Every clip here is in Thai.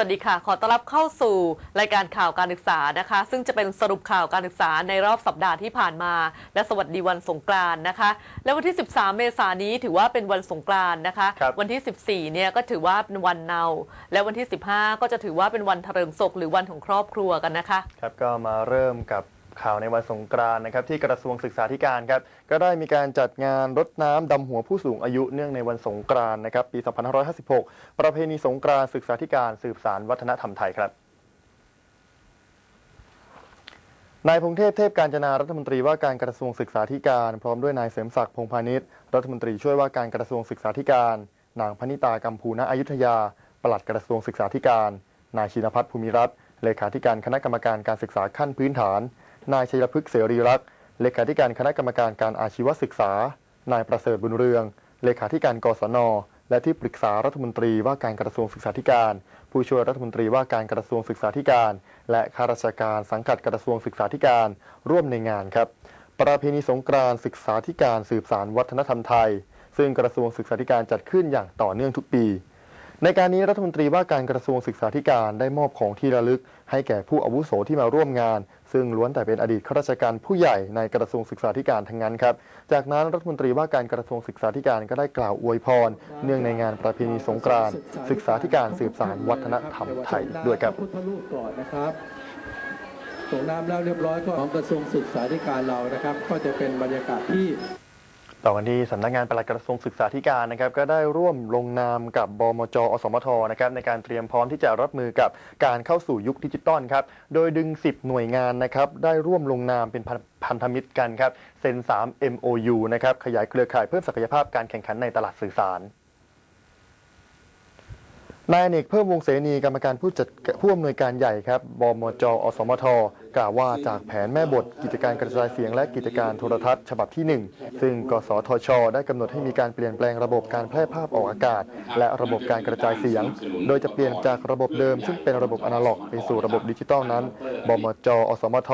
วัสดีครับสวัสดีค่ะ ขอต้อนรับเข้าสู่รายการข่าวการศึกษานะคะ ซึ่งจะเป็นสรุปข่าวการศึกษาในรอบสัปดาห์ที่ผ่านมา และสวัสดีวันสงกรานต์นะคะ และวันที่ 13 เมษายนนี้ถือว่าเป็นวันสงกรานต์นะคะ ครับ วันที่ 14 เนี่ยก็ถือว่าเป็นวันเนา และวันที่ 15 ก็จะถือว่าเป็นวันเถริงศกหรือวันของครอบครัวกันนะคะ ครับก็มาเริ่มกับ ข่าวในวันสงกรานต์นะครับที่กระทรวงศึกษาธิการครับก็ได้มีการจัดงานรดน้ำดำหัวผู้สูงอายุเนื่องในวันสงกรานต์นะครับปี 2556 ประเพณีสงกรานต์ศึกษาธิการสืบสารวัฒนธรรมไทยครับนายพงเทพเทพการจนารัฐมนตรีว่าการกระทรวงศึกษาธิการ พร้อมด้วยนายเสริมศักดิ์พงพาณิชย์รัฐมนตรีช่วยว่าการกระทรวงศึกษาธิการ นางพนิตากัมพูณอยุธยา ปลัดกระทรวงศึกษาธิการ นายชินพัฒน์ภูมิรัตน์เลขาธิการคณะกรรมการการศึกษาขั้นพื้นฐาน นายชัยพฤกษ์เสรีรักษ์เลขาธิการคณะกรรมการการอาชีวศึกษา นายประเสริฐบุญเรือง เลขาธิการกศน และที่ปรึกษารัฐมนตรีว่าการกระทรวงศึกษาธิการ ผู้ช่วยรัฐมนตรีว่าการกระทรวงศึกษาธิการ และข้าราชการสังกัดกระทรวงศึกษาธิการร่วมในงานครับ ประเพณีสงกรานต์ศึกษาธิการสืบสารวัฒนธรรมไทย ซึ่งกระทรวงศึกษาธิการจัดขึ้นอย่างต่อเนื่องทุกปี ในการนี้รัฐมนตรีว่าการกระทรวงศึกษาธิการได้มอบของที่ระลึก ให้แก่ผู้อาวุโสที่มาร่วมงาน ซึ่งล้วนแต่เป็นอดีตข้าราชการผู้ใหญ่ในกระทรวงศึกษาธิการทั้งนั้นครับ จากนั้นรัฐมนตรีว่าการกระทรวงศึกษาธิการก็ได้กล่าวอวยพร เนื่องในงานประเพณีสงกรานต์ศึกษาธิการสืบสานวัฒนธรรมไทยด้วยครับพุทธรูปก่อนนะครับส่งน้ำแล้วเรียบร้อยก็ของกระทรวงศึกษาธิการเรานะครับ ก็จะเป็นบรรยากาศที่ ต่อกันที่สำนักงานปลัดกระทรวงศึกษาธิการนะครับก็ได้ร่วมลงนามกับบมจ อสมทนะครับในการเตรียมพร้อมที่จะรับมือกับการเข้าสู่ยุคดิจิตอลครับโดยดึง 10 หน่วยงานนะครับได้ร่วมลงนามเป็นพันพันธมิตรกันครับเซ็น 3 MOU นะครับขยายเครือข่ายเพิ่มศักยภาพการแข่งขันในตลาดสื่อสาร นายเนกเพิ่มวงเสนีกรรมการผู้จัดผู้อำนวยการใหญ่ครับบมจอสมท กล่าวว่าจากแผนแม่บทกิจการกระจายเสียงและกิจการโทรทัศน์ฉบับที่ 1 ซึ่งกสทช ได้กำหนดให้มีการเปลี่ยนแปลงระบบการแพร่ภาพออกอากาศ และระบบการกระจายเสียง โดยจะเปลี่ยนจากระบบเดิม ซึ่งเป็นระบบอนาล็อกไปสู่ระบบดิจิตอลนั้นบมจอสมท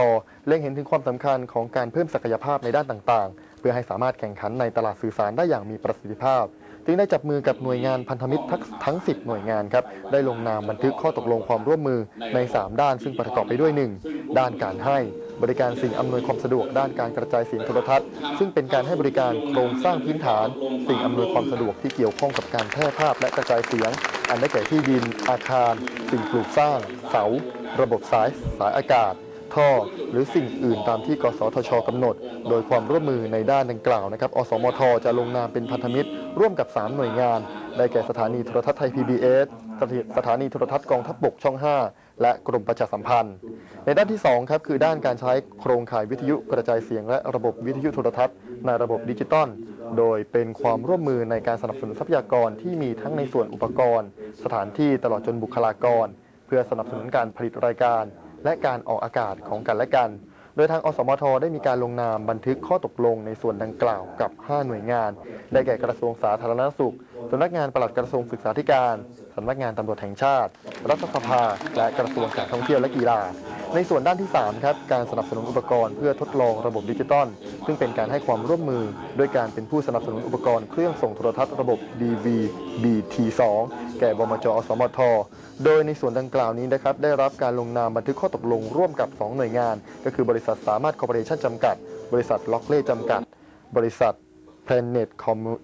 เล็งเห็นถึงความสำคัญของการเพิ่มศักยภาพในด้านต่างๆ เพื่อให้สามารถแข่งขันในตลาดสื่อสารได้อย่างมีประสิทธิภาพ จึงได้จับมือกับหน่วยงานพันธมิตรทั้ง 10 หน่วยงานครับได้ลงนามบันทึกข้อตกลงความร่วมมือใน 3 ด้านซึ่งประกอบไปด้วย 1. ด้านการให้บริการสิ่งอำนวยความสะดวกด้านการกระจายเสียงโทรทัศน์ ซึ่งเป็นการให้บริการโครงสร้างพื้นฐาน สิ่งอำนวยความสะดวกที่เกี่ยวข้องกับการแพร่ภาพและกระจายเสียง อันได้แก่ที่ดิน อาคาร สิ่งปลูกสร้าง เสา ระบบสายสายอากาศ ท่อ หรือสิ่งอื่นตามที่กสทชกำหนด โดยความร่วมมือในด้านดังกล่าวนะครับ อสมท จะลงนามเป็นพันธมิตร ร่วมกับ 3 หน่วยงาน ได้แก่สถานีโทรทัศน์ไทย PBS สถานีโทรทัศน์กองทัพบกช่อง 5 และกรมประชาสัมพันธ์ ในด้านที่ 2 ครับ คือด้านการใช้โครงข่ายวิทยุกระจายเสียง และระบบวิทยุโทรทัศน์ในระบบดิจิตอล โดยเป็นความร่วมมือในการสนับสนุนทรัพยากรที่มีทั้งในส่วนอุปกรณ์ สถานที่ตลอดจนบุคลากร เพื่อสนับสนุนการผลิตรายการ และการออกอากาศของกันและกัน โดยทางอสมทได้มีการลงนามบันทึกข้อตกลงในส่วนดังกล่าวกับ 5 หน่วยงาน ได้แก่กระทรวงสาธารณสุขสำนักงานปลัดกระทรวงศึกษาธิการสำนักงานตำรวจแห่งชาติ รัฐสภา และกระทรวงการท่องเที่ยวและกีฬา ในส่วนด้านที่ 3 ครับ การสนับสนุนอุปกรณ์เพื่อทดลองระบบดิจิตอล ซึ่งเป็นการให้ความร่วมมือด้วยการเป็นผู้สนับสนุนอุปกรณ์เครื่องส่งโทรทัศน์ระบบ DVB-T2 แก่บมจอสมท โดยในส่วนดังกล่าวนี้นะครับได้รับการลงนามบันทึกข้อตกลงร่วมกับ 2 หน่วยงาน ก็คือบริษัทสามารถคอร์ปอเรชั่นจำกัด บริษัทล็อกเล่จำกัด บริษัท Planet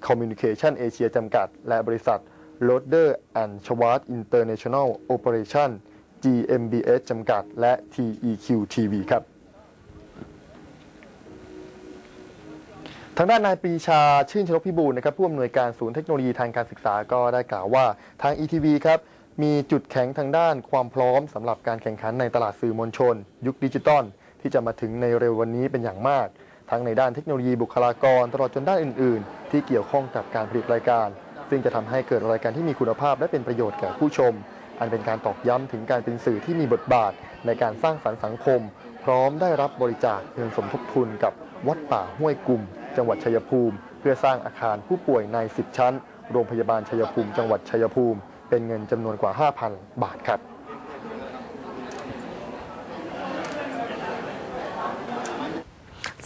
Communication Asia จำกัด และบริษัท Loader and Schwarz International Operation GmbH จำกัด และ TEQ TV ครับทางด้านนายปรีชาชื่นชนกพิบูลนะครับผู้อำนวยการศูนย์เทคโนโลยีทางการศึกษาก็ได้กล่าวว่าทาง ETV ครับ มีจุดแข็งทางด้านความพร้อมสำหรับการแข่งขันในตลาดสื่อมวลชน ยุคดิจิตอลที่จะมาถึงในเร็ววันนี้เป็นอย่างมาก ทั้งในด้านเทคโนโลยีบุคลากร ตลอดจนด้านอื่น ๆ ที่เกี่ยวข้องกับการผลิตรายการ ซึ่งจะทำให้เกิดรายการที่มีคุณภาพและเป็นประโยชน์แก่ผู้ชม อันเป็นการตอกย้ำถึงการเป็นสื่อที่มีบทบาท ในการสร้างสรรค์สังคม พร้อมได้รับบริจาคเงินสมทบทุนกับวัดป่าห้วยกลุ่ม จังหวัดชัยภูมิ เพื่อสร้างอาคารผู้ป่วยใน 10 ชั้น โรงพยาบาลชัยภูมิ จังหวัดชัยภูมิ เป็นเงินจำนวนกว่า 5,000 บาทครับ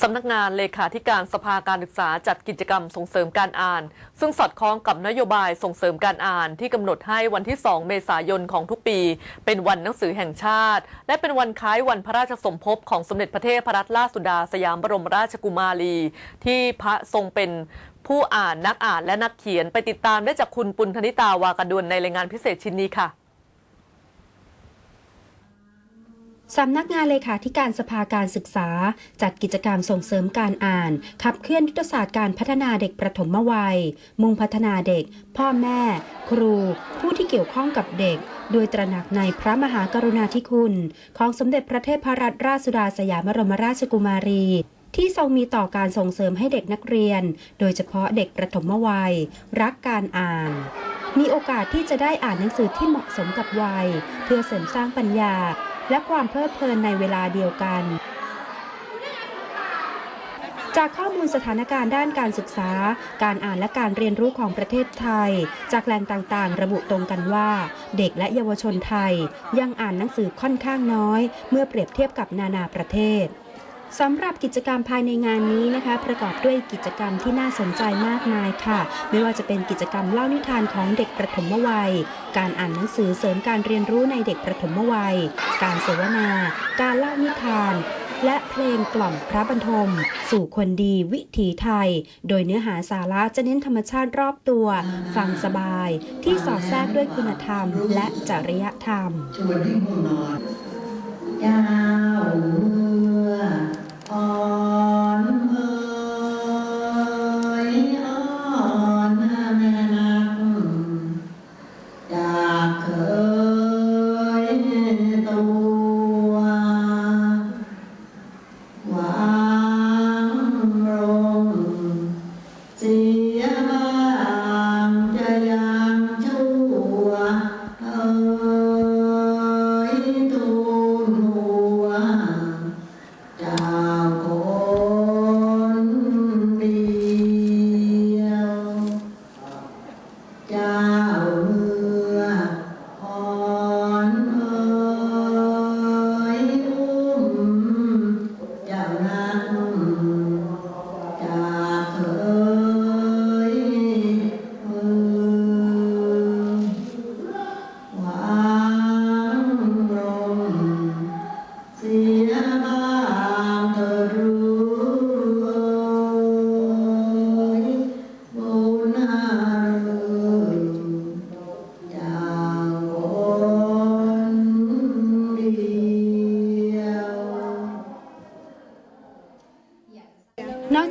สำนักงานเลขาธิการสภาการศึกษาจัดกิจกรรมส่งเสริมการอ่าน ซึ่งสอดคล้องกับนโยบายส่งเสริมการอ่านที่กำหนดให้วันที่ 2 เมษายนของทุกปี เป็นวันหนังสือแห่งชาติ และเป็นวันคล้ายวันพระราชสมภพของสมเด็จพระเทพรัตนราชสุดาสยามบรมราชกุมารี ที่พระทรงเป็น ผู้อ่านนักอ่านและนักเขียนไปติดตามได้จากคุณปุณธนิตาวากระดวนในรายงานพิเศษชิ้นนี้ค่ะสำนักงานเลขาธิการสภาการศึกษา จัดกิจกรรมส่งเสริมการอ่าน ขับเคลื่อนยุทธศาสตร์การพัฒนาเด็กประถมวัย มุ่งพัฒนาเด็ก พ่อแม่ ครู ผู้ที่เกี่ยวข้องกับเด็ก โดยตระหนักในพระมหากรุณาธิคุณ ของสมเด็จพระเทพรัตนราชสุดาสยามบรมราชกุมารี ที่ทรงมีต่อการส่งเสริมให้เด็กนักเรียน โดยเฉพาะเด็กประถมวัย รักการอ่าน มีโอกาสที่จะได้อ่านหนังสือที่เหมาะสมกับวัย เพื่อเสริมสร้างปัญญา และความเพลิดเพลินในเวลาเดียวกันจากข้อมูลสถานการณ์ด้านการศึกษา การอ่านและการเรียนรู้ของประเทศไทย จากแหล่งต่างๆ ระบุตรงกันว่า เด็กและเยาวชนไทย ยังอ่านหนังสือค่อนข้างน้อย เมื่อเปรียบเทียบกับนานาประเทศ สำหรับกิจกรรมภายในงานนี้นะคะ ประกอบด้วยกิจกรรมที่น่าสนใจมากมายค่ะ ไม่ว่าจะเป็นกิจกรรมเล่านิทานของเด็กประถมวัย การอ่านหนังสือเสริมการเรียนรู้ในเด็กประถมวัย การเสวนา การเล่านิทาน และเพลงกล่อมพระบรรทม สู่คนดีวิถีไทย โดยเนื้อหาสาระจะเน้นธรรมชาติรอบตัว ฟังสบาย ที่สอดแทรกด้วยคุณธรรม และจริยธรรมชวนให้ง่วงนอนเจ้าเมื่อ อ่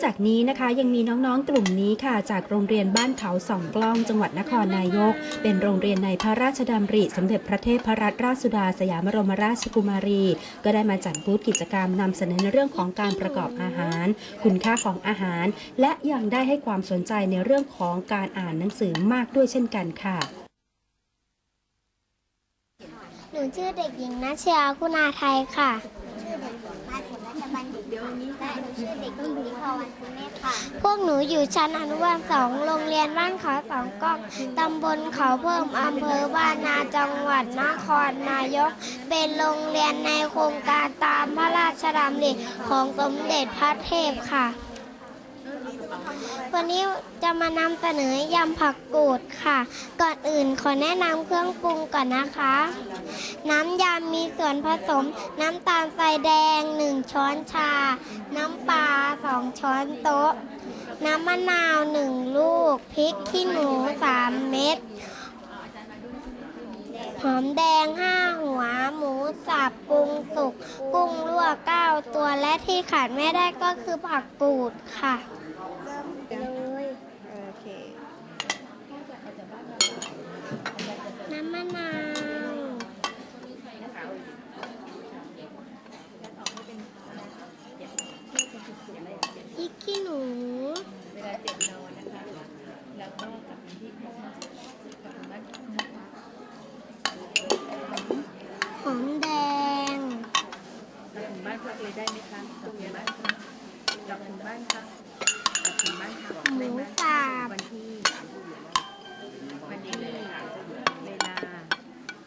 จากนี้นะคะยังมีน้องๆกลุ่มนี้ค่ะ จากโรงเรียนบ้านเขาสองกล้องจังหวัดนครนายก เป็นโรงเรียนในพระราชดำริสมเด็จพระเทพรัตนราชสุดาสยามบรมราชกุมารี ก็ได้มาจัดบูธกิจกรรมนำเสนอในเรื่องของการประกอบอาหาร คุณค่าของอาหาร และยังได้ให้ความสนใจในเรื่องของการอ่านหนังสือมากด้วยเช่นกันค่ะหนูชื่อเด็กหญิงนัชยาคุณาไทยค่ะ และหนูชื่อเด็กหญิงนิพวันสุเมธค่ะ พวกหนูอยู่ชั้นอนุบาลสองโรงเรียนบ้านเขาสองก้องตำบลเขาเพิ่มอำเภอบ้านนาจังหวัดนครนายก เป็นโรงเรียนในโครงการตามพระราชดำริของสมเด็จพระเทพค่ะ วันนี้จะมานำเสนอยำผักกูดค่ะ ก่อนอื่นขอแนะนำเครื่องปรุงก่อนนะคะ น้ำยำมีส่วนผสม น้ำตาลทรายแดง 1 ช้อนชา น้ำปลา 2 ช้อนโต๊ะ น้ำมะนาว 1 ลูก พริกขี้หนู 3 เม็ด หอมแดง 5 หัว หมูสับปรุงสุก กุ้งลวก 9 ตัว และที่ขาดไม่ได้ก็คือผักกูดค่ะ น้ำมะนาวพริกขี้หนู หอมแดง กลับถึงบ้านพักเลยได้ไหมคะกลับถึงบ้านพักกลับถึงบ้านพักกลับถึงบ้านพัก หมูสับ วันที่วันที่เวลา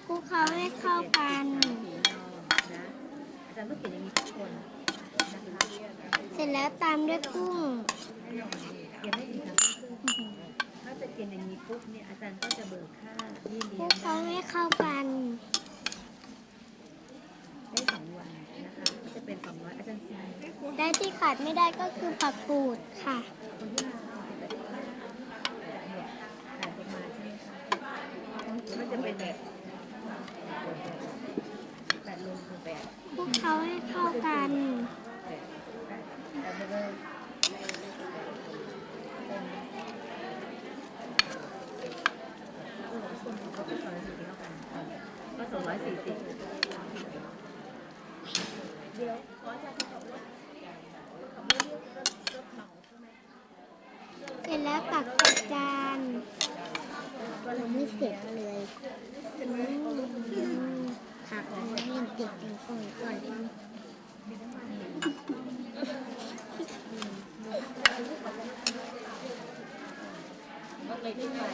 คลุกเคล้าให้เข้ากัน สีนองนะอาจารย์ต้องเขียนอย่างนี้ทุกคน เสร็จแล้วตามด้วยกุ้ง ยังไม่ถึงสามทุ่มครึ่งถ้าจะกินอย่างนี้ปุ๊บเนี่ยอาจารย์ก็จะเบิกค่ายี่เลี้ พ ยว ง กเขาให้เข้ากัน ได้สองวันนะคะก็จะเป็นสองร้อยอาจารย์ซี และที่ขาดไม่ได้ก็คือ ผักกูดค่ะ คนที่มาเนี่ยถ่ายออกมาใช่ไหมคะก็จะเป็นแบบแปดโลคือแปด พวกเขาให้เข้ากัน แต่ไม่ได้ ก็สองร้อยสี่สิบ เสร็จแล้วตักใส่จานเราไม่เสร็จเลยอืมผักมันยังติดอยู่ก่อนก่อน อั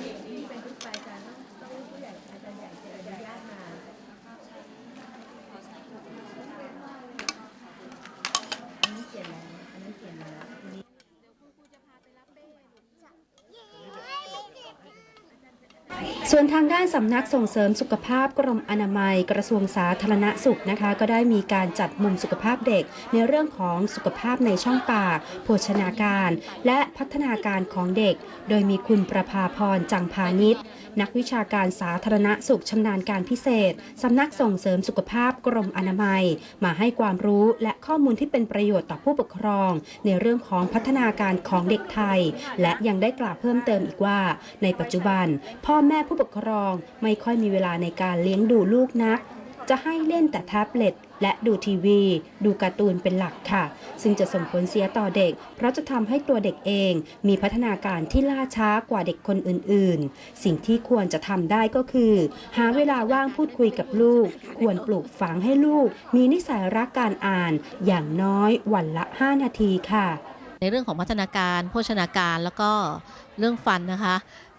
นนี้เขียนแล้วอันนี้เขียนแล้วทีนี้ ส่วนทางด้านสำนักส่งเสริมสุขภาพกรมอนามัยกระทรวงสาธารณสุขนะคะ ก็ได้มีการจัดมุมสุขภาพเด็ก ในเรื่องของสุขภาพในช่องปาก โภชนาการ และพัฒนาการของเด็ก โดยมีคุณประภาพรจังพาณิชย์นักวิชาการสาธารณสุขชำนาญการพิเศษสำนักส่งเสริมสุขภาพกรมอนามัย มาให้ความรู้และข้อมูลที่เป็นประโยชน์ต่อผู้ปกครอง ในเรื่องของพัฒนาการของเด็กไทย และยังได้กล่าวเพิ่มเติมอีกว่า ในปัจจุบัน พ่อแม่ผู้ปกครองไม่ค่อยมีเวลาในการเลี้ยงดูลูกนัก จะให้เล่นแต่แท็บเล็ตและดูทีวี ดูการ์ตูนเป็นหลักค่ะ ซึ่งจะส่งผลเสียต่อเด็ก เพราะจะทำให้ตัวเด็กเองมีพัฒนาการที่ล่าช้ากว่าเด็กคนอื่น ๆ สิ่งที่ควรจะทำได้ก็คือ หาเวลาว่างพูดคุยกับลูก ควรปลูกฝังให้ลูก มีนิสัยรักการอ่าน อย่างน้อยวันละ 5 นาทีค่ะ ในเรื่องของพัฒนาการ โภชนาการแล้วก็เรื่องฟันนะคะ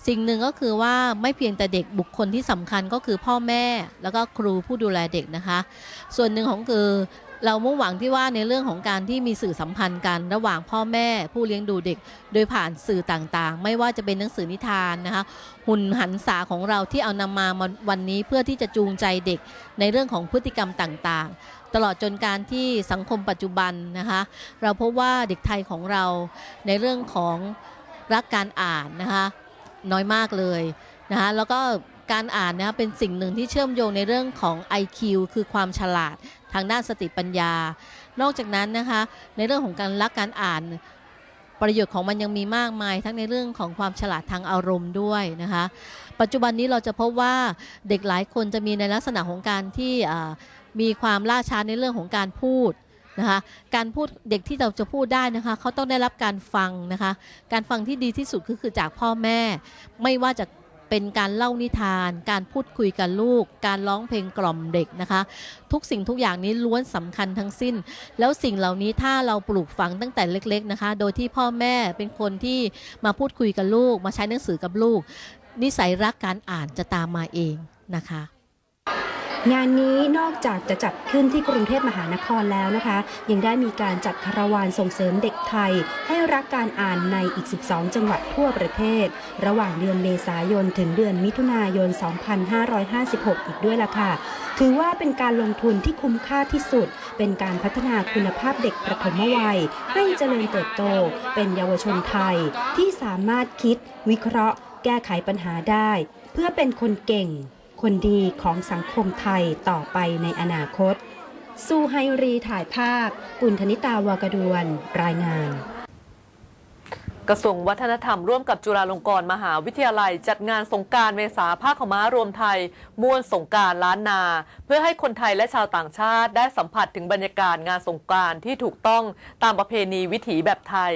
สิ่งหนึ่งก็คือว่าไม่เพียงแต่เด็กบุคคลที่สำคัญก็คือพ่อแม่แล้วก็ครูผู้ดูแลเด็กนะคะ ส่วนหนึ่งของคือเรามุ่งหวังที่ว่าในเรื่องของการที่มีสื่อสัมพันธ์กันระหว่างพ่อแม่ผู้เลี้ยงดูเด็ก โดยผ่านสื่อต่างๆ ไม่ว่าจะเป็นหนังสือนิทานนะคะ หุ่นหันษาของเราที่เอานำมาวันนี้เพื่อที่จะจูงใจเด็กในเรื่องของพฤติกรรมต่างๆ ตลอดจนการที่สังคมปัจจุบันนะคะ เราพบว่าเด็กไทยของเราในเรื่องของรักการอ่านนะคะ น้อยมากเลยนะคะแล้วก็การอ่านนะคะเป็นสิ่งหนึ่งที่เชื่อมโยงในเรื่องของ IQ คือความฉลาดทางด้านสติปัญญา นอกจากนั้นนะคะในเรื่องของการรักการอ่านประโยชน์ของมันยังมีมากมาย ทั้งในเรื่องของความฉลาดทางอารมณ์ด้วยนะคะ ปัจจุบันนี้เราจะพบว่าเด็กหลายคนจะมีในลักษณะของการที่มีความล่าช้าในเรื่องของการพูด นะคะการพูดเด็กที่เราจะพูดได้นะคะเขาต้องได้รับการฟังนะคะการฟังที่ดีที่สุดก็คือจากพ่อแม่ ไม่ว่าจะเป็นการเล่านิทาน การพูดคุยกับลูก การร้องเพลงกล่อมเด็กนะคะ ทุกสิ่งทุกอย่างนี้ล้วนสำคัญทั้งสิ้น แล้วสิ่งเหล่านี้ถ้าเราปลูกฝังตั้งแต่เล็ก ๆนะคะ โดยที่พ่อแม่เป็นคนที่มาพูดคุยกับลูก มาใช้หนังสือกับลูก นิสัยรักการอ่านจะตามมาเองนะคะ งานนี้นอกจากจะจัดขึ้นที่กรุงเทพมหานครแล้วนะคะ ยังได้มีการจัดคาราวานส่งเสริมเด็กไทย ให้รักการอ่านในอีก 12 จังหวัดทั่วประเทศ ระหว่างเดือนเมษายน ถึงเดือนมิถุนายน 2556 อีกด้วยล่ะค่ะ ถือว่าเป็นการลงทุนที่คุ้มค่าที่สุด เป็นการพัฒนาคุณภาพเด็กประถมวัย ให้เจริญเติบโต เป็นเยาวชนไทยที่สามารถคิด วิเคราะห์ แก้ไขปัญหาได้ เพื่อเป็นคนเก่ง คนดีของสังคมไทยต่อไปในอนาคต สู้ไฮรีถ่ายภาพ ปุณธนิตาวากดวน รายงานกระทรวงวัฒนธรรมร่วมกับจุฬาลงกรณ์มหาวิทยาลัย จัดงานสงการเมษาผ้าขม้ารวมไทยม่วนสงการล้านนา เพื่อให้คนไทยและชาวต่างชาติได้สัมผัสถึงบรรยากาศงานสงการที่ถูกต้องตามประเพณีวิถีแบบไทย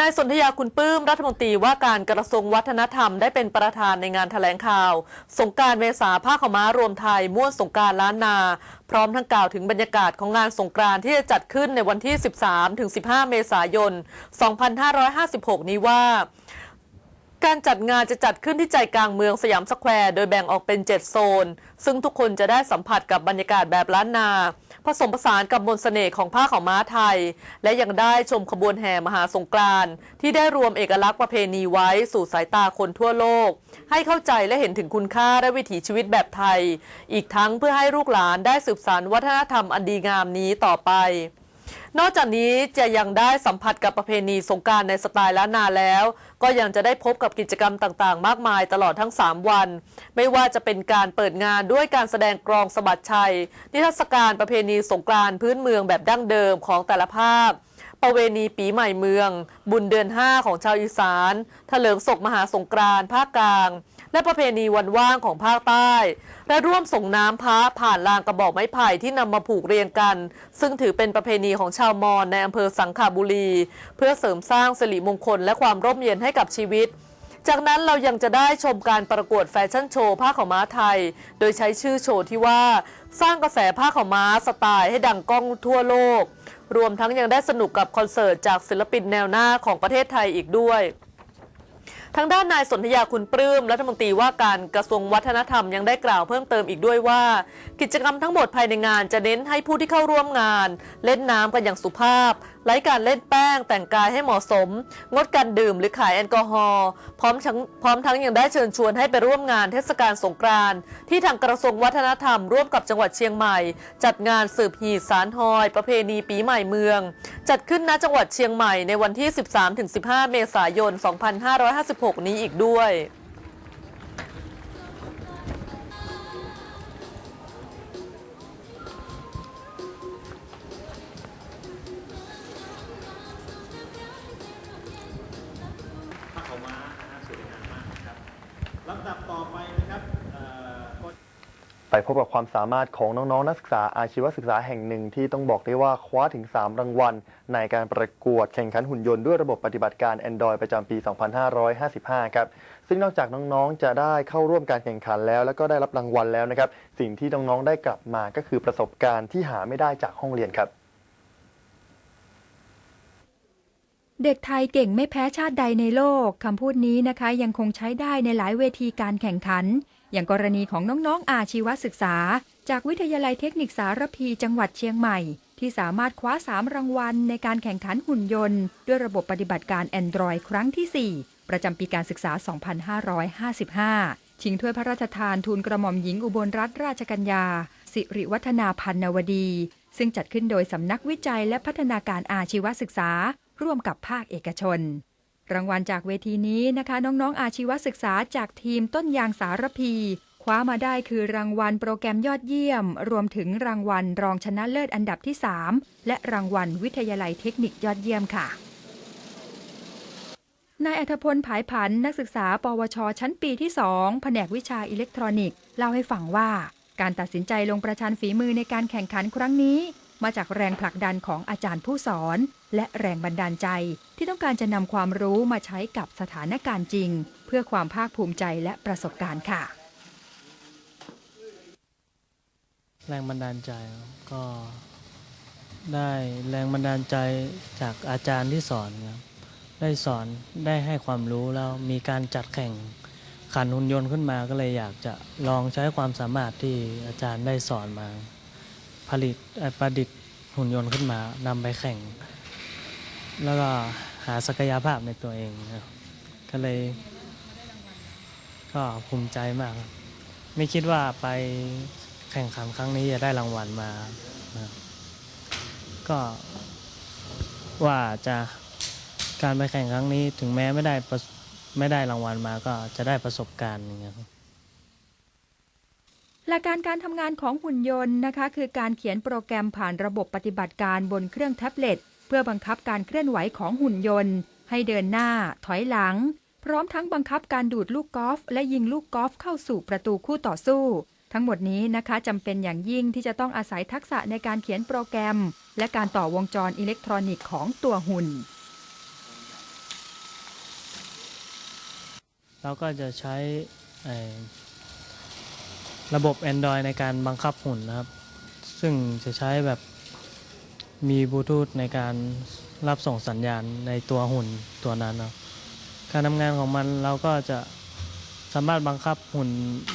นายสนธยาคุณปื้มรัฐมนตรีว่าการกระทรวงวัฒนธรรมได้เป็นประธานในงานแถลงข่าว สงการเมษาผ้าขม้ารวมไทยม่วนสงการล้านนา พร้อมทั้งกล่าวถึงบรรยากาศของงานสงการที่จะจัดขึ้นในวันที่ 13-15 เมษายน 2556 นี้ว่า การจัดงานจะจัดขึ้นที่ใจกลางเมืองสยามสแควร์ โดยแบ่งออกเป็น 7 โซน ซึ่งทุกคนจะได้สัมผัสกับบรรยากาศแบบล้านนา ผสมผสานกับมนต์เสน่ห์ของผ้าขาวม้าไทย และยังได้ชมขบวนแห่มหาสงกรานต์ที่ได้รวมเอกลักษณ์ประเพณีไว้สู่สายตาคนทั่วโลก ให้เข้าใจและเห็นถึงคุณค่าและวิถีชีวิตแบบไทย อีกทั้งเพื่อให้ลูกหลานได้สืบสานวัฒนธรรมอันดีงามนี้ต่อไป นอกจากนี้จะยังได้สัมผัสกับประเพณีสงการในสไตล์ล้านนาแล้ว ก็ยังจะได้พบกับกิจกรรมต่างๆ มากมายตลอดทั้ง 3 วัน ไม่ว่าจะเป็นการเปิดงานด้วยการแสดงกรองสะบัดชัย นิทรรศการประเพณีสงกานต์พื้นเมืองแบบดั้งเดิมของแต่ละภาคประเวณีปีใหม่เมือง บุญเดือน 5 ของชาวอีสานเถลิงศกมหาสงกรานต์ภาคกลาง และประเพณีวันว่างของภาคใต้ และร่วมส่งน้ำพระผ่านลางกระบอกไม้ไผ่ที่นำมาผูกเรียงกัน ซึ่งถือเป็นประเพณีของชาวมอญในอำเภอสังขบุรี เพื่อเสริมสร้างสิริมงคลและความร่มเย็นให้กับชีวิตจากนั้นเรายังจะได้ชมการประกวดแฟชั่นโชว์ผ้าขาวม้าไทย โดยใช้ชื่อโชว์ที่ว่า สร้างกระแสผ้าขาวม้าสไตล์ให้ดังก้องทั่วโลก รวมทั้งยังได้สนุกกับคอนเสิร์ตจากศิลปินแนวหน้าของประเทศไทยอีกด้วย ทางด้านนายสนธยาคุณปลื้มรัฐมนตรีว่าการกระทรวงวัฒนธรรมยังได้กล่าวเพิ่มเติมอีกด้วยว่า กิจกรรมทั้งหมดภายในงานจะเน้นให้ผู้ที่เข้าร่วมงาน เล่นน้ำกันอย่างสุภาพไร้การเล่นแป้งแต่งกายให้เหมาะสม งดการดื่มหรือขายแอลกอฮอล์พร้อมทั้งพร้อมทั้งยังได้เชิญชวนให้ไปร่วมงานเทศกาลสงกรานต์ที่ทางกระทรวงวัฒนธรรมร่วมกับจังหวัดเชียงใหม่ จัดงานสืบหีสารฮอย ประเพณีปีใหม่เมือง จัดขึ้นณจังหวัดเชียงใหม่ในวันที่ 13-15 เมษายน 2556นี้อีกด้วย ไปพบกับความสามารถของน้องๆ นักศึกษาอาชีวศึกษาแห่งหนึ่งที่ต้องบอกได้ว่าคว้าถึง 3 รางวัล ในการประกวดแข่งขันหุ่นยนต์ด้วยระบบปฏิบัติการ Android ประจำปี 2555 ครับ ซึ่งนอกจากน้องๆ จะได้เข้าร่วมการแข่งขันแล้ว แล้วก็ได้รับรางวัลแล้วนะครับ สิ่งที่น้องๆ ได้กลับมาก็คือประสบการณ์ที่หาไม่ได้จากห้องเรียนครับ เด็กไทยเก่งไม่แพ้ชาติใดในโลกคำพูดนี้นะคะ ยังคงใช้ได้ในหลายเวทีการแข่งขันอย่างกรณีของน้องๆอาชีวศึกษา จากวิทยาลัยเทคนิคสารพีจังหวัดเชียงใหม่ ที่สามารถคว้า 3 รางวัลในการแข่งขันหุ่นยนต์ ด้วยระบบปฏิบัติการ Android ครั้งที่ 4 ประจำปีการศึกษา 2555 ชิงถ้วยพระราชทานทูลกระหม่อมหญิงอุบลรัตนราชกัญญา สิริวัฒนาพันนวดี ซึ่งจัดขึ้นโดยสำนักวิจัยและพัฒนาการอาชีวศึกษา ร่วมกับภาคเอกชน รางวัลจากเวทีนี้นะคะ น้องๆ อาชีวศึกษาจากทีมต้นยางสารพีคว้ามาได้คือรางวัลโปรแกรมยอดเยี่ยม รวมถึงรางวัลรองชนะเลิศอันดับที่ 3 และรางวัลวิทยาลัยเทคนิคยอดเยี่ยมค่ะ นายอัธพลผายผันนักศึกษา ปวช ชั้นปีที่ 2 แผนกวิชาอิเล็กทรอนิกส์เล่าให้ฟังว่า การตัดสินใจลงประชันฝีมือในการแข่งขันครั้งนี้ มาจากแรงผลักดันของอาจารย์ผู้สอน และแรงบันดาลใจ ที่ต้องการจะนำความรู้มาใช้กับสถานการณ์จริง เพื่อความภาคภูมิใจและประสบการณ์ค่ะ แรงบันดาลใจก็ได้แรงบันดาลใจจากอาจารย์ที่สอนครับได้สอนได้ให้ความรู้แล้วมีการจัดแข่งขันหุ่นยนต์ขึ้นมาก็เลยอยากจะลองใช้ความสามารถที่อาจารย์ได้สอนมา ลิตประดิษฐ์หุ่นยนต์ขึ้นมานำไปแข่ง แล้วก็หาศักยภาพในตัวเองครับก็เลย ก็ภูมิใจมาก ไม่คิดว่าไปแข่งขันครั้งนี้จะได้รางวัลมานะก็ว่าจะการไปแข่งครั้งนี้ถึงแม้ไม่ได้ไม่ได้รางวัลมาก็จะได้ประสบการณ์อย่างเงี้ยครับ หลักการการทำงานของหุ่นยนต์นะคะ คือการเขียนโปรแกรมผ่านระบบปฏิบัติการบนเครื่องแท็บเล็ต เพื่อบังคับการเคลื่อนไหวของหุ่นยนต์ ให้เดินหน้า ถอยหลัง พร้อมทั้งบังคับการดูดลูกกอล์ฟและยิงลูกกอล์ฟเข้าสู่ประตูคู่ต่อสู้ ทั้งหมดนี้นะคะจำเป็นอย่างยิ่งที่จะต้องอาศัยทักษะในการเขียนโปรแกรม และการต่อวงจรอิเล็กทรอนิกส์ของตัวหุ่น เราก็จะใช้ ระบบ Android ในการบังคับหุ่นนะครับ ซึ่งจะใช้แบบมีบลูทูธในการรับส่งสัญญาณในตัวหุ่นตัวนั้นเนาะการทำงานของมันเราก็จะสามารถบังคับหุ่น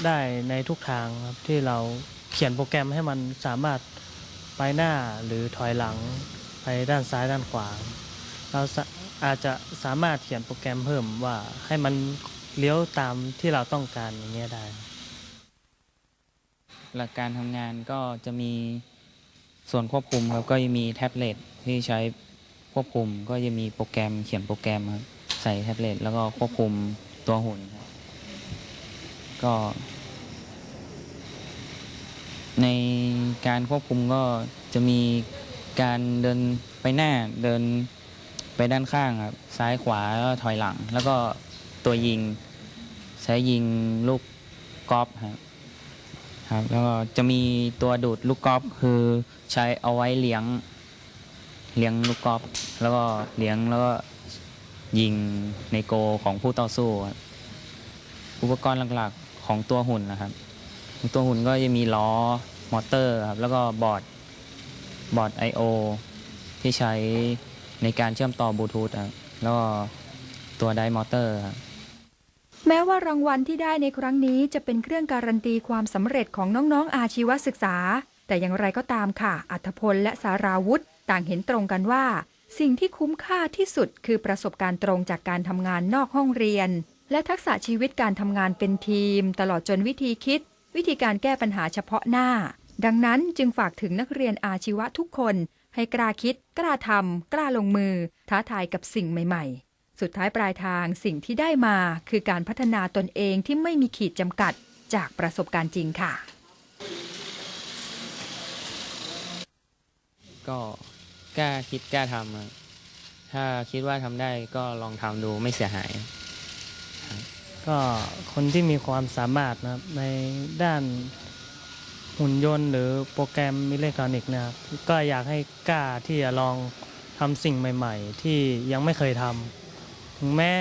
ได้ในทุกทางครับที่เราเขียนโปรแกรมให้มันสามารถไปหน้าหรือถอยหลังไปด้านซ้ายด้านขวา เราอาจจะสามารถเขียนโปรแกรมเพิ่มว่าให้มันเลี้ยวตามที่เราต้องการอย่างเงี้ยได้ หลักการทำงานก็จะมีส่วนควบคุมครับก็จะมีแท็บเล็ตที่ใช้ควบคุมก็จะมีโปรแกรมเขียนโปรแกรมครับใส่แท็บเล็ตแล้วก็ควบคุมตัวหุ่นครับก็ในการควบคุมก็จะมีการเดินไปหน้าเดินไปด้านข้างครับซ้ายขวาแล้วก็ถอยหลัง แล้วก็ตัวยิง ใช้ยิงลูกกอล์ฟครับ ครับแล้วก็จะมีตัวดูดลูกกอล์ฟคือใช้เอาไว้เลี้ยง เลี้ยงลูกกอล์ฟแล้วก็เลี้ยงแล้วก็ยิงในโกของผู้ต่อสู้ครับอุปกรณ์หลักๆของตัวหุ่นนะครับ ตัวหุ่นก็จะมีล้อมอเตอร์ครับแล้วก็บอร์ดบอร์ด I/O ที่ใช้ในการเชื่อมต่อบลูทูธครับแล้วก็ตัวไดมอเตอร์ครับ แม้ว่ารางวัลที่ได้ในครั้งนี้จะเป็นเครื่องการันตีความสำเร็จของน้องๆ อาชีวศึกษา แต่อย่างไรก็ตามค่ะ อัธพลและสาราวุธ ต่างเห็นตรงกันว่า สิ่งที่คุ้มค่าที่สุดคือประสบการณ์ตรงจากการทำงานนอกห้องเรียน และทักษะชีวิตการทำงานเป็นทีม ตลอดจนวิธีคิด วิธีการแก้ปัญหาเฉพาะหน้า ดังนั้นจึงฝากถึงนักเรียนอาชีวะทุกคน ให้กล้าคิด กล้าทำกล้าลงมือ ท้าทายกับสิ่งใหม่ ๆ สุดท้ายปลายทางสิ่งที่ได้มาคือการพัฒนาตนเองที่ไม่มีขีดจำกัดจากประสบการณ์จริงค่ะ ก็กล้าคิดกล้าทำครับถ้าคิดว่าทำได้ก็ลองทำดูไม่เสียหาย ก็คนที่มีความสามารถนะครับในด้านหุ่นยนต์หรือโปรแกรมอิเล็กทรอนิกส์นะครับก็อยากให้กล้าที่จะลองทำสิ่งใหม่ ๆ ที่ยังไม่เคยทำ ถึงแม้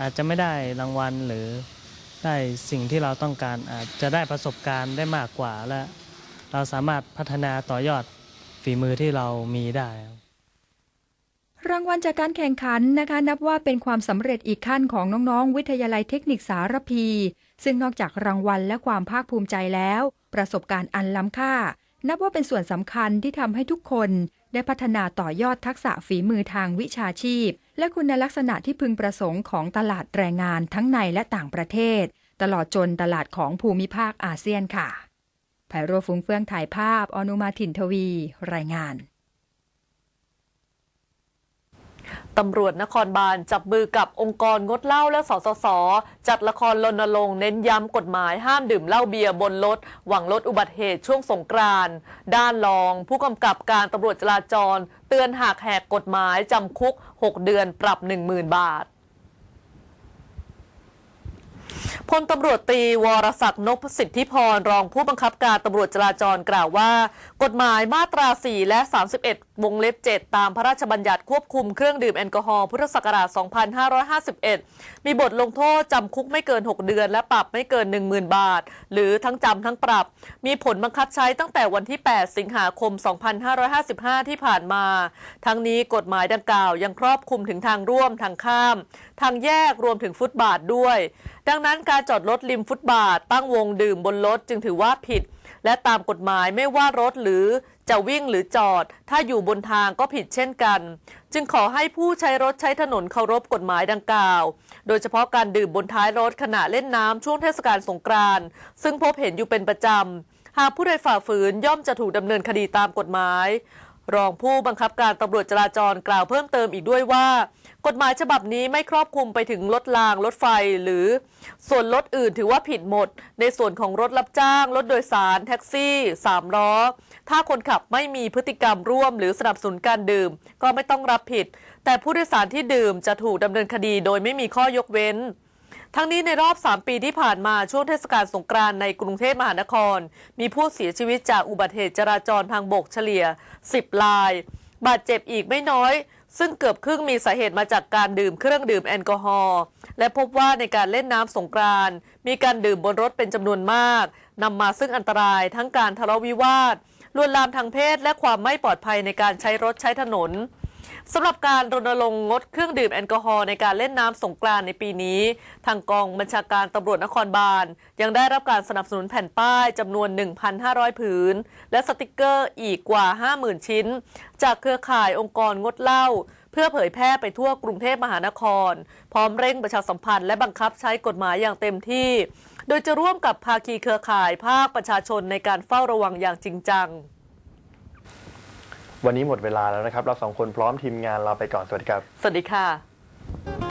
อาจจะไม่ได้รางวัลหรือได้สิ่งที่เราต้องการอาจจะได้ประสบการณ์ได้มากกว่าและเราสามารถพัฒนาต่อยอดฝีมือที่เรามีได้ครับรางวัลจากการแข่งขันนะคะ นับว่าเป็นความสำเร็จอีกขั้นของน้องๆ วิทยาลัยเทคนิคสารพี ซึ่งนอกจากรางวัลและความภาคภูมิใจแล้ว ประสบการณ์อันล้ำค่า นับว่าเป็นส่วนสำคัญที่ทำให้ทุกคน ได้พัฒนาต่อยอดทักษะฝีมือทางวิชาชีพ และคุณลักษณะที่พึงประสงค์ของตลาดแรงงานทั้งในและต่างประเทศ ตลอดจนตลาดของภูมิภาคอาเซียนค่ะไพโรฟุ้งเฟื่องถ่ายภาพ อนุมาถิ่นทวี รายงานตำรวจนครบาลจับมือกับองค์กรงดเหล้าและสสส จัดละครรณรงค์เน้นย้ำกฎหมายห้ามดื่มเหล้าเบียร์บนรถ หวังลดอุบัติเหตุช่วงสงกรานต์ด้านรอง ผู้กำกับการตำรวจจราจร เตือนหากแหกกฎหมายจำคุก 6 เดือนปรับ 10,000 บาท พลตำรวจตีวรศักดิ์นพสิทธิพรรองผู้บังคับการตำรวจจราจรกล่าวว่า กฎหมายมาตรา 4 และ 31 วงเล็บ 7 ตามพระราชบัญญัติควบคุมเครื่องดื่มแอลกอฮอล์พุทธศักราช 2551 มีบทลงโทษจำคุกไม่เกิน 6 เดือน และปรับไม่เกิน 10,000 บาท หรือทั้งจำทั้งปรับ มีผลบังคับใช้ตั้งแต่วันที่ 8 สิงหาคม 2555 ที่ผ่านมา ทั้งนี้กฎหมายดังกล่าวยังครอบคลุมถึงทางร่วมทางข้าม ทางแยกรวมถึงฟุตบาทด้วย ดังนั้นการจอดรถริมฟุตบาท ตั้งวงดื่มบนรถจึงถือว่าผิด และตามกฎหมายไม่ว่ารถหรือจะวิ่งหรือจอด ถ้าอยู่บนทางก็ผิดเช่นกัน จึงขอให้ผู้ใช้รถใช้ถนนเคารพกฎหมายดังกล่าว โดยเฉพาะการดื่มบนท้ายรถขณะเล่นน้ำช่วงเทศกาลสงกรานต์ซึ่งพบเห็นอยู่เป็นประจำ หากผู้ใดฝ่าฝืนย่อมจะถูกดำเนินคดีตามกฎหมาย รองผู้บังคับการตำรวจจราจรกล่าวเพิ่มเติมอีกด้วยว่า กฎหมายฉบับนี้ไม่ครอบคลุมไปถึงรถรางรถไฟหรือ ส่วนรถอื่นถือว่าผิดหมด ในส่วนของรถรับจ้าง รถโดยสาร แท็กซี่สามล้อ ถ้าคนขับไม่มีพฤติกรรมร่วม หรือสนับสนุนการดื่ม ก็ไม่ต้องรับผิด แต่ผู้โดยสารที่ดื่มจะถูกดำเนินคดีโดยไม่มีข้อยกเว้นทั้งนี้ในรอบ 3 ปีที่ผ่านมาช่วงเทศกาลสงกรานต์ในกรุงเทพมหานคร มีผู้เสียชีวิตจากอุบัติเหตุจราจรทางบกเฉลี่ย 10 ราย บาดเจ็บอีกไม่น้อย ซึ่งเกือบครึ่งมีสาเหตุมาจากการดื่มเครื่องดื่มแอลกอฮอล์และพบว่าในการเล่นน้ำสงกรานต์มีการดื่มบนรถเป็นจำนวนมากนำมาซึ่งอันตรายทั้งการทะเลาะวิวาทลวนลามทางเพศและความไม่ปลอดภัยในการใช้รถใช้ถนน สำหรับการรณรงค์งดเครื่องดื่มแอลกอฮอล์ในการเล่นน้ำสงกรานต์ในปีนี้ ทางกองบัญชาการตำรวจนครบาล ยังได้รับการสนับสนุนแผ่นป้ายจำนวน 1,500 ผืน และสติกเกอร์อีกกว่า 50,000 ชิ้น จากเครือข่ายองค์กรงดเหล้าเพื่อเผยแพร่ไปทั่วกรุงเทพมหานคร พร้อมเร่งประชาสัมพันธ์และบังคับใช้กฎหมายอย่างเต็มที่ โดยจะร่วมกับภาคีเครือข่ายภาคประชาชนในการเฝ้าระวังอย่างจริงจัง วันนี้หมดเวลาแล้วนะครับ เราสองคนพร้อมทีมงานลาไปก่อน สวัสดีครับ สวัสดีค่ะ